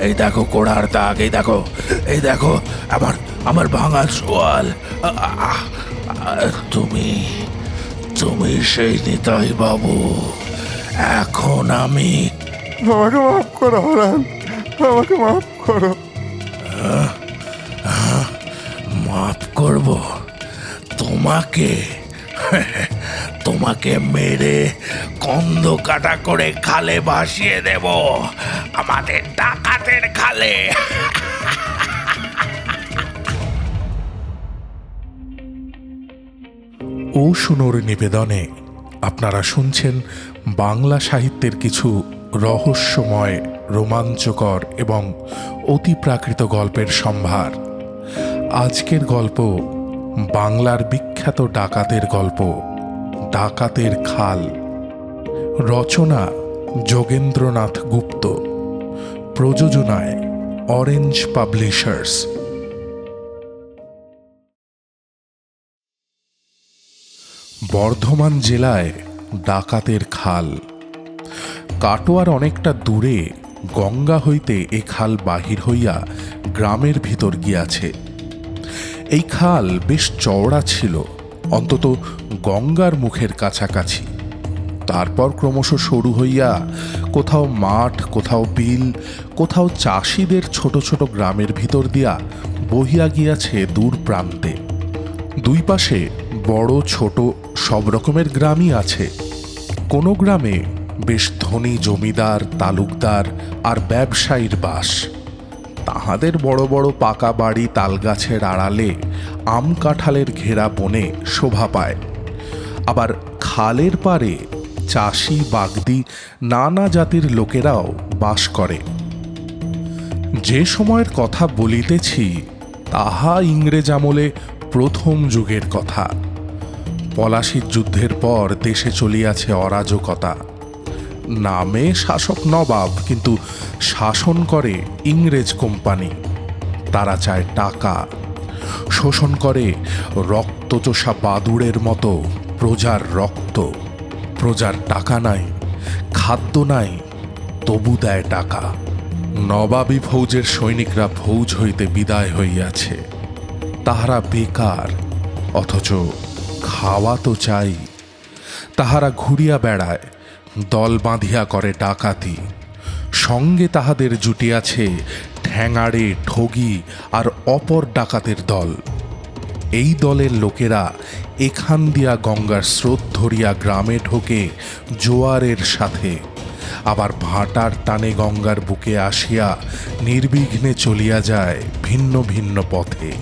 এই দেখো কোড়ার দাগ এই দেখো এই দেখো আমার আমার ভাঙা আ, তুমি তুমি সেই নিতাই বাবু। এখন আমি আমাকে মাফ করো হারান। আমাকে মাফ করো। মাফ করব তোমাকে। তোমাকে মেরে কন্দ কাটা করে খালে ভাসিয়ে দেব। আমাদের ডাকাতের খালে। ও সুনোর নিবেদনে আপনারা শুনছেন বাংলা সাহিত্যের কিছু রহস্যময়, রোমাঞ্চকর এবং অতি প্রাকৃত গল্পের সম্ভার। আজকের গল্প বাংলার বিখ্যাত ডাকাতের গল্প। ডাকাতের খাল। রচনা যোগেন্দ্রনাথ গুপ্ত। প্রযোজনায় অরেঞ্জ পাবলিশার্স। বর্ধমান জেলায় ডাকাতের খাল। কাটোয়ার অনেকটা দূরে গঙ্গা হইতে এ খাল বাহির হইয়া গ্রামের ভিতর গিয়াছে। এই খাল বেশ চওড়া ছিল। অন্তত গঙ্গার মুখের কাছাকাছি। তারপর ক্রমশ সরু হইয়া কোথাও মাঠ, কোথাও বিল, কোথাও চাষিদের ছোট ছোট গ্রামের ভিতর দিয়া বহিয়া গিয়াছে দূর প্রান্তে। দুই পাশে বড়, ছোট সব রকমের গ্রামই আছে। কোনো গ্রামে বেশ ধনী জমিদার, তালুকদার আর ব্যবসায়ীর বাস। তাহাদের বড় বড় পাকা বাড়ি তালগাছের আড়ালে আম কাঁঠালের ঘেরা বনে শোভা পায়। আবার খালের পারে চাষি, বাগদি, নানা জাতির লোকেরাও বাস করে। যে সময়ের কথা বলিতেছি, তাহা ইংরেজ আমলে প্রথম যুগের কথা। পলাশির যুদ্ধের পর দেশে চলিয়াছে অরাজকতা। নামে শাসক নবাব, কিন্তু শাসন করে ইংরেজ কোম্পানি। তারা চায় টাকা। শোষণ করে রক্তচোষা বাদুড়ের মতো প্রজার রক্ত। প্রজার টাকা নাই, খাদ্য নাই, তবু দেয় টাকা। নবাবী ফৌজের সৈনিকরা ফৌজ হইতে বিদায় হইয়াছে। তাহারা বেকার, অথচ খাওয়া তো চাই। তাহারা ঘুরিয়া বেড়ায়। দল বাঁধিয়া করে ডাকাতি। সঙ্গে তাহাদের জুটিয়াছে ঠ্যাঙাড়ে ঠগি আর অপর ডাকাতের দল। এই দলের লোকেরা এখান দিয়া গঙ্গার স্রোত ধরিয়া গ্রামে ঢোকে জোয়ারের সাথে। আবার ভাটার টানে গঙ্গার বুকে আসিয়া নির্বিঘ্নে চলিয়া যায় ভিন্ন ভিন্ন পথে।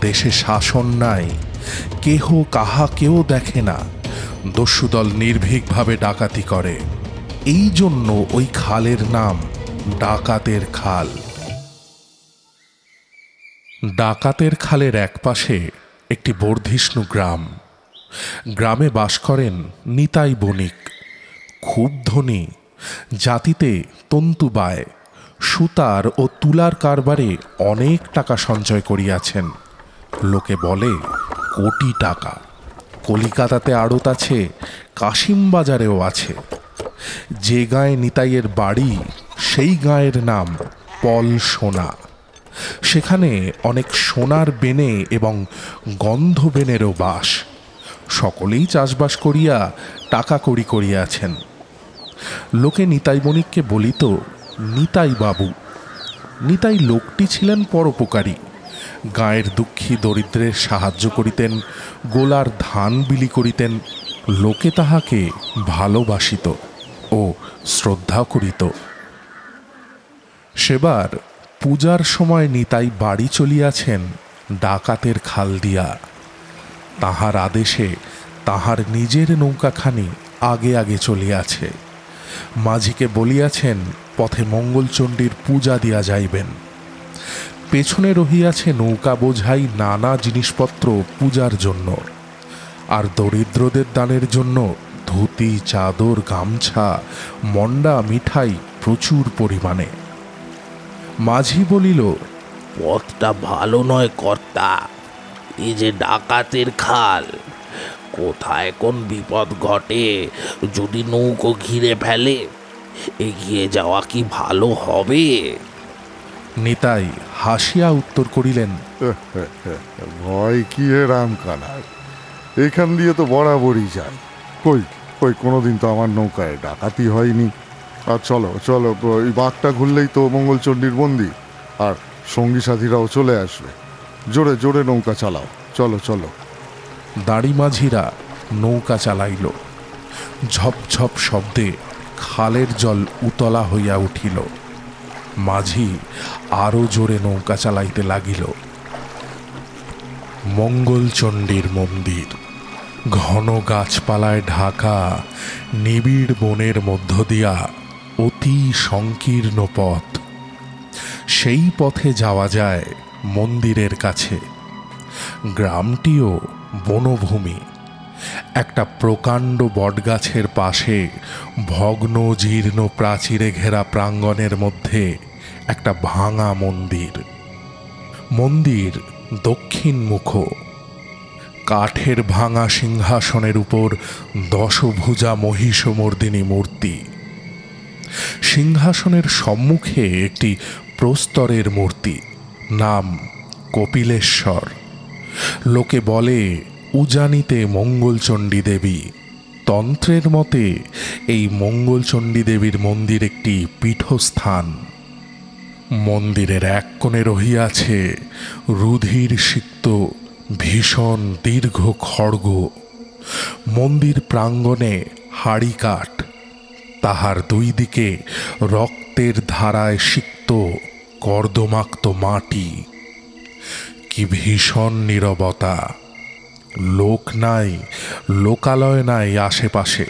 দেশে শাসন নাই, কেহ কাহাকেও দেখে না। দস্যুদল নির্ভীকভাবে ডাকাতি করে। এই জন্য ওই খালের নাম ডাকাতের খাল। ডাকাতের খালের একপাশে একটি বর্ধিষ্ণু গ্রাম। গ্রামে বাস করেন নিতাই বণিক। খুব ধনী, জাতিতে তন্তুবায় সুতার ও তুলার কারবারে অনেক টাকা সঞ্চয় করিয়াছেন। লোকে বলে, কোটি টাকা। কলিকাতাতে আড়ত আছে কাশিম বাজারেও আছে। যে গায়ে নিতাইয়ের বাড়ি, সেই গায়ের নাম পল সোনা। সেখানে অনেক সোনার বেনে এবং গন্ধ বেনেরও বাস। সকলেই চাষবাস করিয়া টাকা কড়ি করিয়াছেন। লোকে নিতাই বণিককে বলিত, নিতাই বাবু, নিতাই লোকটি ছিলেন পরোপকারী। গায়ের দুঃখী দরিদ্রের সাহায্য করিতেন, গোলার ধান বিলি করিতেন, লোকে তাহাকে ভালোবাসিত ও শ্রদ্ধা করিত। সেবার পূজার সময় নিতাই বাড়ি চলিয়াছেন ডাকাতের খাল দিয়া। তাহার আদেশে তাহার নিজের নৌকাখানি আগে আগে চলিয়াছে। মাঝিকে বলিয়াছেন, পথে মঙ্গলচণ্ডীর পূজা দিয়া যাইবেন। পেছনে রহিয়াছে নৌকা বোঝাই নানা জিনিসপত্র পূজার জন্য। আর দরিদ্রদের দানের জন্য ধুতি, চাদর, গামছা, মন্ডা, মিঠাই প্রচুর পরিমাণে। মাঝি বলিল, পথটা ভালো নয় কর্তা এই যে ডাকাতের খাল। কোথায় কোন বিপদ ঘটে, যদি নৌকো ঘিরে ফেলে, এগিয়ে যাওয়া কি ভালো হবে? নিতাই হাসিয়া উত্তর করিলেন ভয় কি হে রাম কানার এখান দিয়ে তো বরাবরই যায় কই কই কোনোদিন তো আমার নৌকায় ডাকাতি হয়নি। আর চলো চলো ওই বাঘটা ঘুরলেই তো মঙ্গলচণ্ডীর মন্দির আর সঙ্গী সাথীরাও চলে আসবে। জোরে জোরে নৌকা চালাও। চলো চলো। দাড়ি মাঝিরা নৌকা চালাইল। ঝপঝপ শব্দে খালের জল উতলা হইয়া উঠিল। মাঝি আরও জোরে নৌকা চালাইতে লাগিল। মঙ্গলচণ্ডীর মন্দির, ঘন গাছপালায় ঢাকা, নিবিড় বনের মধ্য দিয়া অতি সংকীর্ণ পথ। সেই পথে যাওয়া যায় মন্দিরের কাছে। গ্রামটিও বনভূমি। একটা প্রকাণ্ড বটগাছের পাশে ভগ্ন জীর্ণ প্রাচীরে ঘেরা প্রাঙ্গণের মধ্যে একটা ভাঙা মন্দির। মন্দির দক্ষিণ মুখ কাঠের ভাঙা সিংহাসনের উপর দশভুজা মহিষমর্দিনী মূর্তি। সিংহাসনের সম্মুখে একটি প্রস্তরের মূর্তি, নাম কপিলেশ্বর। লোকে বলে উজানিতে মঙ্গলচণ্ডী দেবী। তন্ত্রের মতে, এই মঙ্গলচণ্ডী দেবীর মন্দির একটি পীঠস্থান। মন্দিরের এক কোণে রহিয়াছে রুধির সিক্ত ভীষণ দীর্ঘ খড়গ। মন্দির প্রাঙ্গণে হাড়ি কাঠ। তাহার দুই দিকে রক্তের ধারায় সিক্ত কর্দমাক্ত মাটি। কি ভীষণ নীরবতা! লোক নাই, লোকালয় নাই আশেপাশে।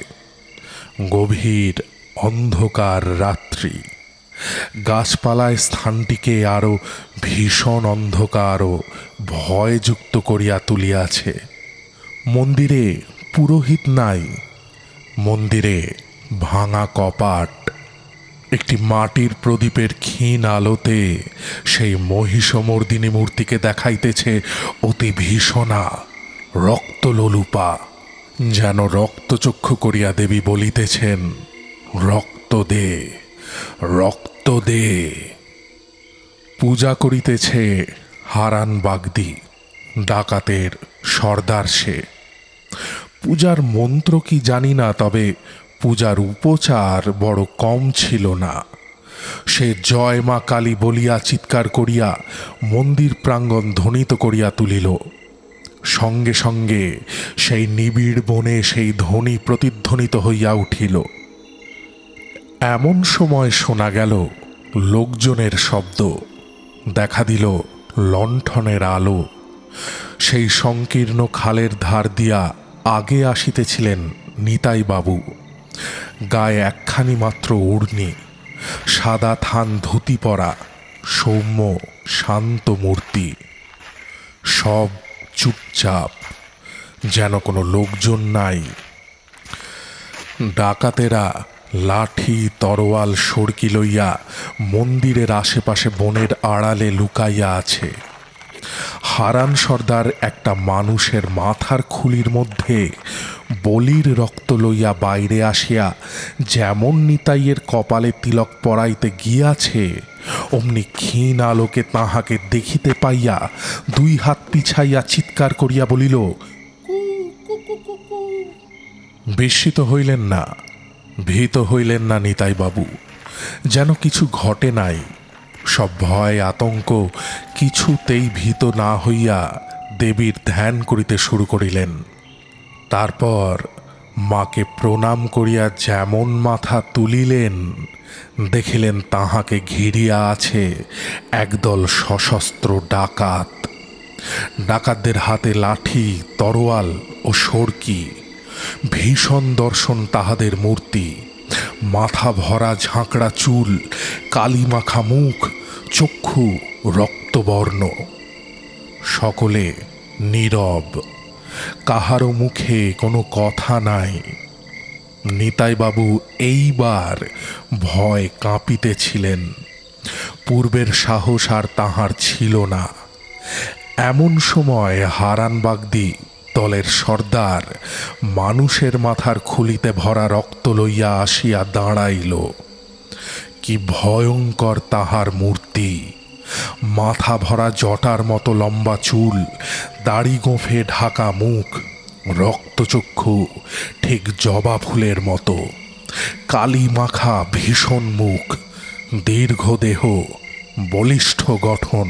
গভীর অন্ধকার রাত্রি। গাছপালায় স্থানটিকে আরও ভীষণ অন্ধকার ও ভয়যুক্ত করিয়া তুলিয়াছে। মন্দিরে পুরোহিত নাই, মন্দিরে ভাঙা কপাট। একটি মাটির প্রদীপের ক্ষীণ আলোতে সেই মহিষমর্দিনী মূর্তিকে দেখাইতেছে অতি ভীষণা। রক্তলোলুপা, যেন রক্তচক্ষু করিয়া দেবী বলিতেছেন, রক্ত দে রক্ত দে। পূজা করিতেছে হারান বাগদি, ডাকাতের সর্দার সে। পূজার মন্ত্র কি জানি না, তবে পূজার উপচার বড় কম ছিল না। সে জয় মা কালী বলিয়া চিৎকার করিয়া মন্দির প্রাঙ্গণ ধ্বনিত করিয়া তুলিল। সঙ্গে সঙ্গে সেই নিবিড় বনে সেই ধ্বনি প্রতিধ্বনিত হইয়া উঠিল। এমন সময় শোনা গেল লোকজনের শব্দ। দেখা দিল লণ্ঠনের আলো। সেই সংকীর্ণ খালের ধার দিয়া আগে আসিতেছিলেন নিতাই বাবু গায়ে একখানি মাত্র উড়নি, সাদা থান ধুতি পরা, সৌম্য শান্ত মূর্তি। সব চুপচাপ, যেন কোনো লোকজন নাই। ডাকাতেরা লাঠি, তরোয়াল সড়কি লইয়া মন্দিরের আশেপাশে বনের আড়ালে লুকাইয়া আছে। হারান সর্দার একটা মানুষের মাথার খুলির মধ্যে বলির রক্ত লইয়া বাইরে আসিয়া যেমন নিতাইয়ের কপালে তিলক পড়াইতে গিয়াছে অমনি ক্ষীণ আলোকে তাহাকে দেখিতে পাইয়া দুই হাত পিছাইয়া চিৎকার করিয়া বলিল বিস্মিত হইলেন না ভীত হইলেন না নিতাই বাবু যেন কিছু ঘটে নাই সব ভয় আতঙ্ক কিছুতেই ভীত না হইয়া দেবীর ধ্যান করিতে শুরু করিলেন। তারপর মাকে প্রণাম করিয়া যেমন মাথা তুলিলেন, দেখিলেন তাহাকে ঘিরিয়া আছে একদল সশস্ত্র ডাকাত। ডাকাতদের হাতে লাঠি, তরোয়াল ও সড়কি ভীষণ দর্শন তাহাদের মূর্তি, মাথা ভরা ঝাঁকড়া চুল, কালিমাখা মুখ, চক্ষু রক্তবর্ণ। সকলে নীরব। কাহারও মুখে কোনো কথা নাই। নিতাইবাবু এইবার ভয় কাঁপিতেছিলেন। পূর্বের সাহস আর তাহার ছিল না। এমন সময় হারান বাগদি, দলের সর্দার, মানুষের মাথার খুলিতে ভরা রক্ত লইয়া আসিয়া দাঁড়াইল। কি ভয়ঙ্কর তাহার মূর্তি! মাথা ভরা জটার মতো লম্বা চুল দাড়ি গোঁফে ঢাকা মুখ রক্তচক্ষু ঠিক জবা ফুলের মতো কালি মাখা ভীষণ মুখ দীর্ঘ দেহ বলিষ্ঠ গঠন।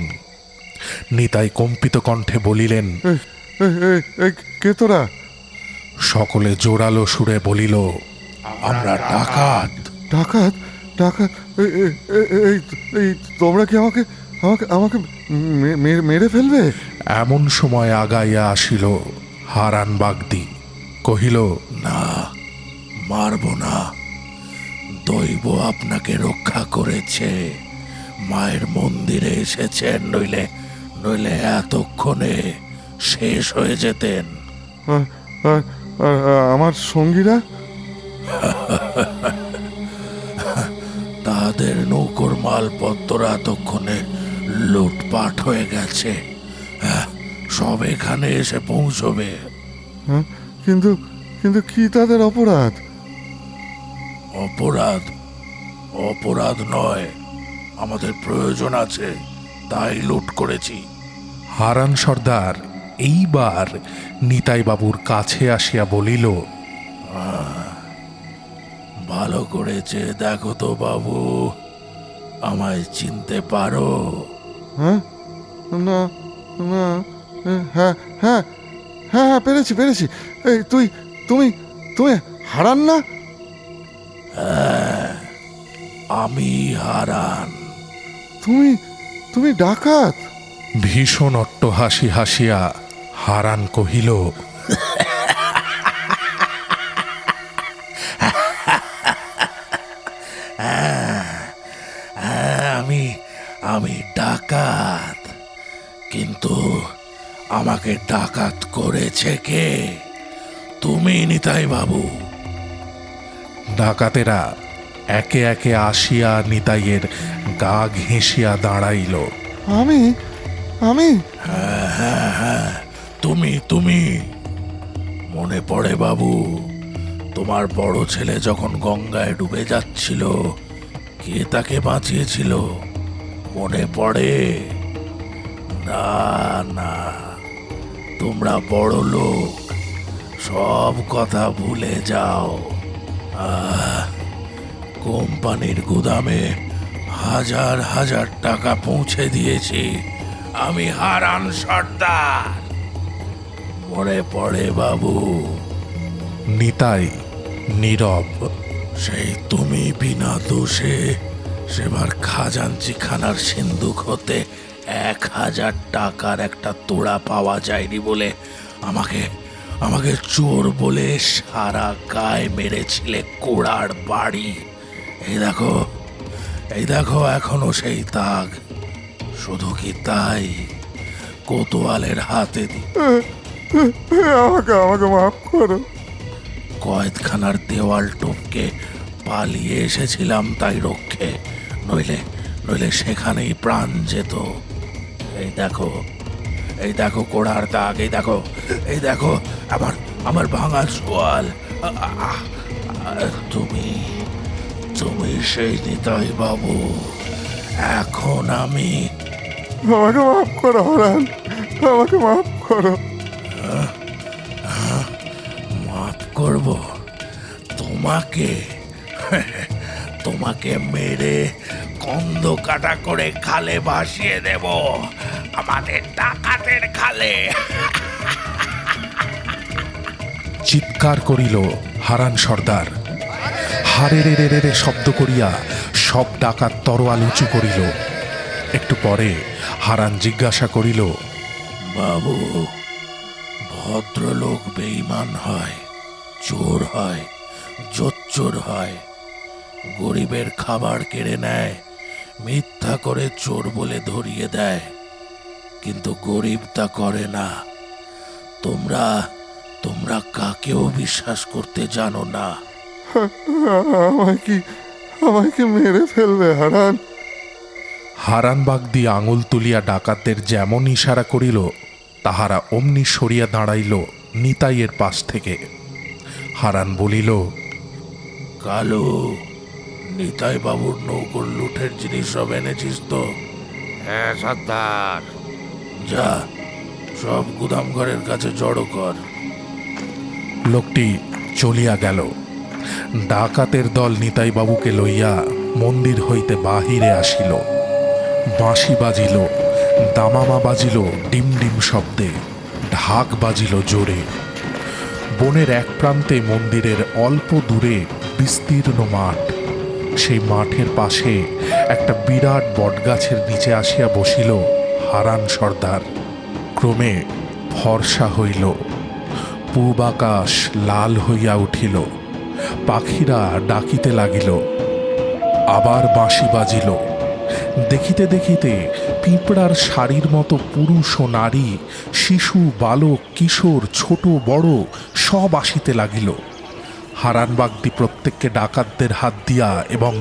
নিতাই কম্পিত কণ্ঠে বলিলেন কে তোরা? সকলে জোরালো সুরে বলিল আমরা ডাকাত। ডাকাত? ডাকাত? এই তোমরা কি আমাকে আমাকে আমাকে মেরে ফেলবে? এমন সময় আগাইয়া আসিল হারান বাগদি। কহিল না মারব না। দৈব আপনাকে রক্ষা করেছে। মায়ের মন্দিরে এসেছেন নইলে নইলে এতক্ষণে শেষ হয়ে যেতেন। আমার সঙ্গীরা? তাদের নৌকোর মালপত্র এতক্ষণে লুটপাট হয়ে গেছে। হ্যাঁ, সব এখানে এসে পৌঁছবে। হ্যাঁ কিন্তু কিন্তু কি তাদের অপরাধ? অপরাধ? অপরাধ নয়। আমাদের প্রয়োজন আছে তাই লুট করেছি। হারান সর্দার এইবার নিতাইবাবুর কাছে আসিয়া বলিল ভালো করেছে দেখো তো বাবু আমায় চিনতে পারো। হ্যাঁ? না না হ্যাঁ হ্যাঁ হ্যাঁ হ্যাঁ পেরেছি পেরেছি। এই তুই তুমি তুমি হারান না? আমি হারান। তুমি তুমি ডাকাত? ভীষণ অট্টহাসি হাসিয়া হারান কহিল হ্যাঁ আমি আমি ডাকাত কিন্তু আমাকে ডাকাত করেছে কে? তুমি নিতাই বাবু। ডাকাতেরা একে একে আসিয়া নিতাইয়ের গা ঘেঁষিয়া দাঁড়াইল। আমি? আমি? তুমি তুমি। মনে পড়ে বাবু তোমার বড় ছেলে যখন গঙ্গায় ডুবে যাচ্ছিল কে তাকে বাঁচিয়েছিল? মনে পড়ে? না না। তোমরা বড় লোক সব কথা ভুলে যাও। কোম্পানির গুদামে হাজার হাজার টাকা পৌঁছে দিয়েছি। আমি হারান সর্দার। মনে পড়ে বাবু? নিতাই নীরব। সেই তুমি বিনা দোষে সেবার খাজাঞ্চি খানার সিন্ধুক হতে এক হাজার টাকার একটা তোড়া পাওয়া যায়নি বলে আমাকে আমাকে চোর বলে সারা গায়ে মেরেছিলে কোড়ার বাড়ি। এই দেখো এই দেখো এখনও সেই দাগ। শুধু কি তাই? কোতোয়ালের হাতে দি আমাকে আমাকে মাফ করো। কয়েদখানার দেওয়াল টপকে পালিয়ে এসেছিলাম তাই রক্ষে। নইলে নইলে সেখানেই প্রাণ যেত। এই দেখো এই দেখো কোড়ার দাগ এই দেখো এই দেখো আমার আমার ভাঙা সোয়াল তুমি তুমি সেই নিতাই বাবু। এখন আমি আমাকে মাফ করো হারান। আমাকে মাফ করো। মাফ করব তোমাকে। তোমাকে মেরে কন্দ কাটা করে খালে ভাসিয়ে দেব। আমাদের ডাকাতের খালে। চিৎকার করিল হারান সর্দার। হারে রে রে রে রে শব্দ করিয়া সব ডাকাত তরোয়াল উঁচু করিল। একটু পরে হারান জিজ্ঞাসা করিল বাবু ভদ্রলোক বেঈমান হয় চোর হয় জোচ্চোর হয়। গরিবের খাবার কেড়ে নেয় মিথ্যা করে চোর বলে ধরিয়ে দেয়। কিন্তু গরিব তা করে না। তোমরা তোমরা কাকেও বিশ্বাস করতে জানো না। আমায় কি আমায় মেরে ফেলবে হারান? হারান বাগ দিয়ে আঙুল তুলিয়া ডাকাতদের যেমন ইশারা করিল তাহারা অমনি সরিয়া দাঁড়াইল নিতাইয়ের পাশ থেকে। হারান বলিল কালু নিতাই বাবুর নৌকর লুঠের জিনিস সব এনেছিস তো? হ্যাঁ সর্দার যা সব গুদাম ঘরের কাছে জড়ো কর। লোকটি চলিয়া গেল। ডাকাতের দল নিতাই বাবুকে লইয়া মন্দির হইতে বাহিরে আসিল। বাঁশি বাজিল দামামা বাজিল ডিম ডিম শব্দে ঢাক বাজিল জোরে। বনের এক প্রান্তে মন্দিরের অল্প দূরে বিস্তীর্ণ মাঠ। সেই মাঠের পাশে একটা বিরাট বটগাছের নিচে আসিয়া বসিল হারান সর্দার। ক্রমে ফর্সা হইল। পূব আকাশ লাল হইয়া উঠিল। পাখিরা ডাকিতে লাগিল। আবার বাঁশি বাজিল। দেখিতে দেখিতে পিঁপড়ার শাড়ির মতো পুরুষ ও নারী, শিশু, বালক, কিশোর, ছোট, বড় সব আসিতে লাগিল। হারান বাগদি প্রত্যেককে ডাকাতদের হাত দিয়া এবং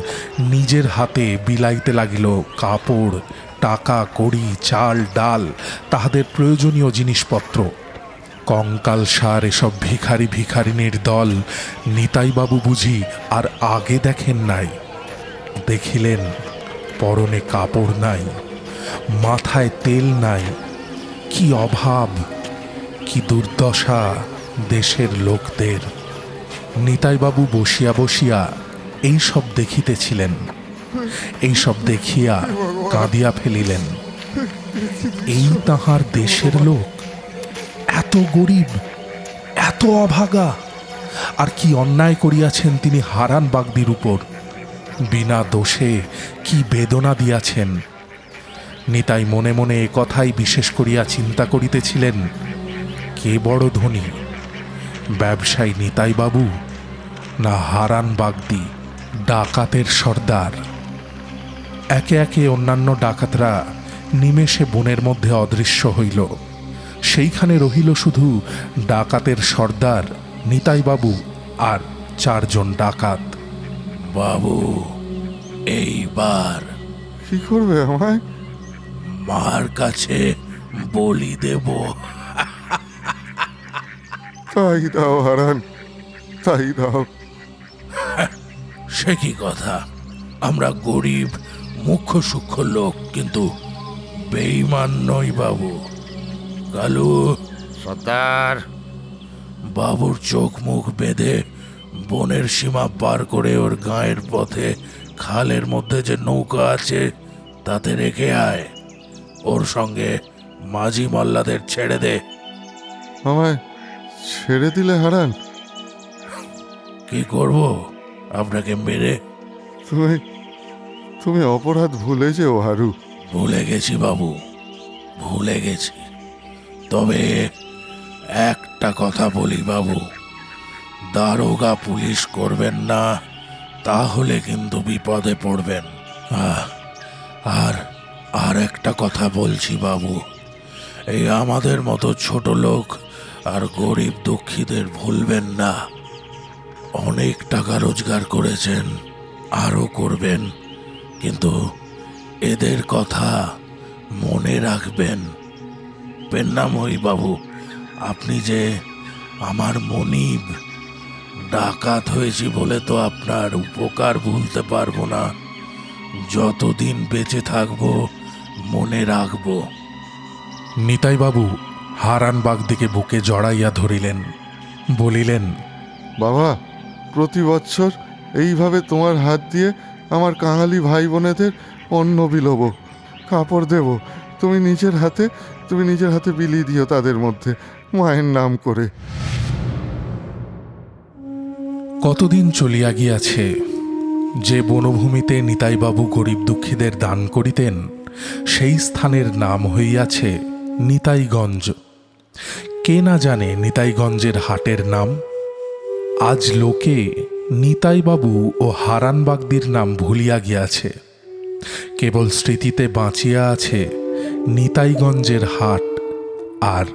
নিজের হাতে বিলাইতে লাগিল কাপড়, টাকা, কড়ি, চাল, ডাল, তাহাদের প্রয়োজনীয় জিনিসপত্র। কঙ্কাল সার এসব ভিখারি ভিখারিনীর দল নিতাইবাবু বুঝি আর আগে দেখেন নাই। দেখিলেন পরনে কাপড় নাই, মাথায় তেল নাই। কি অভাব, কি দুর্দশা দেশের লোকদের। নিতাইবাবু বসিয়া বসিয়া এই সব দেখিতেছিলেন। এই সব দেখিয়া কাঁদিয়া ফেলিলেন। এই তাহার দেশের লোক এত গরিব, এত অভাগা, আর কি অন্যায় করিয়াছেন তিনি হারান বাগদির উপর। বিনা দোষে কি বেদনা দিয়াছেন। নিতাই মনে মনে এ কথাই বিশেষ করিয়া চিন্তা করিতেছিলেন, কে বড় ধনী? ব্যবসায়ী নিতাই বাবু না হারান বাগদি ডাকাতের সর্দার। একে একে অন্যান্য ডাকাতরা নিমেষে বনের মধ্যে অদৃশ্য হইল। সেইখানে রহিল শুধু ডাকাতের সর্দার নিতাইবাবু আর চারজন ডাকাত। বাবু এইবার কি করবে আমায়? মার কাছে বলি দেব। তাই দাও হারান তাই দাও। সে কি কথা? আমরা গরিব মুখ্য সূক্ষ্ম লোক কিন্তু বেইমান নই বাবু। কালু সর্দার। বাবুর চোখ মুখ বেঁধে বনের সীমা পার করে ওর গায়ের পথে খালের মধ্যে যে নৌকা আছে তাতে রেখে আয়। ওর সঙ্গে মাঝি মাল্লাদের ছেড়ে দে। আমায় ছেড়ে দিলে হারান? কি করব? আপনাকে মেরে তুমি তুমি অপরাধ ভুলে যেও হারু। ভুলে গেছি বাবু ভুলে গেছি। তবে একটা কথা বলি বাবু দারোগা পুলিশ করবেন না তাহলে কিন্তু বিপদে পড়বেন। আর আর একটা কথা বলছি বাবু এই আমাদের মতো ছোট লোক আর গরিব দুঃখীদের ভুলবেন না। অনেক টাকা রোজগার করেছেন আরও করবেন কিন্তু এদের কথা মনে রাখবেন। পেন্নাময়ী বাবু আপনি যে আমার মনিব ডাকাত হয়েছি বলে তো আপনার উপকার ভুলতে পারব না। যতদিন বেঁচে থাকব মনে রাখব। নিতাইবাবু হারান বাগদিকে বুকে জড়াইয়া ধরিলেন বলিলেন বাবা প্রতি বছর এইভাবে তোমার হাত দিয়ে আমার কাঙালি ভাই বোনেদের অন্ন বিলোব, কাপড় দেব। তুমি নিজের হাতে, তুমি নিজের হাতে বিলিয়ে দিও তাদের মধ্যে, মায়ের নাম করে। কতদিন চলিয়া গিয়াছে যে বনভূমিতে নিতাইবাবু গরিব দুঃখীদের দান করিতেন, সেই স্থানের নাম হইয়াছে নিতাইগঞ্জ। কে না জানে নিতাইগঞ্জের হাটের নাম? আজ লোকে নিতাইবাবু ও হারানবাগদির নাম ভুলিয়া গিয়াছে। কেবল স্মৃতিতে বাঁচিয়া আছে নিতাইগঞ্জের হাট আর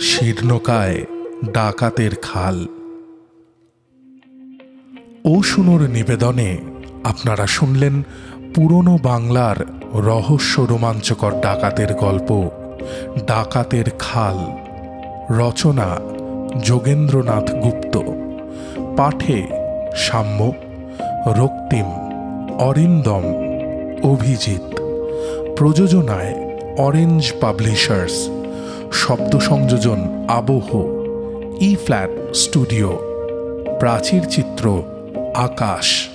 শীর্ণকায় ডাকাতের খাল। ও শুনোর নিবেদনে আপনারা শুনলেন পুরনো বাংলার রহস্য রোমাঞ্চকর ডাকাতের গল্প, ডাকাতের খাল, রচনা যোগেন্দ্রনাথ গুপ্ত। পাঠে সাম্য, রক্তিম, অরিন্দম, অভিজিৎ। প্রযোজনায় অরেঞ্জ পাবলিশার্স শব্দ সংযোজন আবহ। ই ফ্ল্যাট স্টুডিও প্রাচীর চিত্র আকাশ।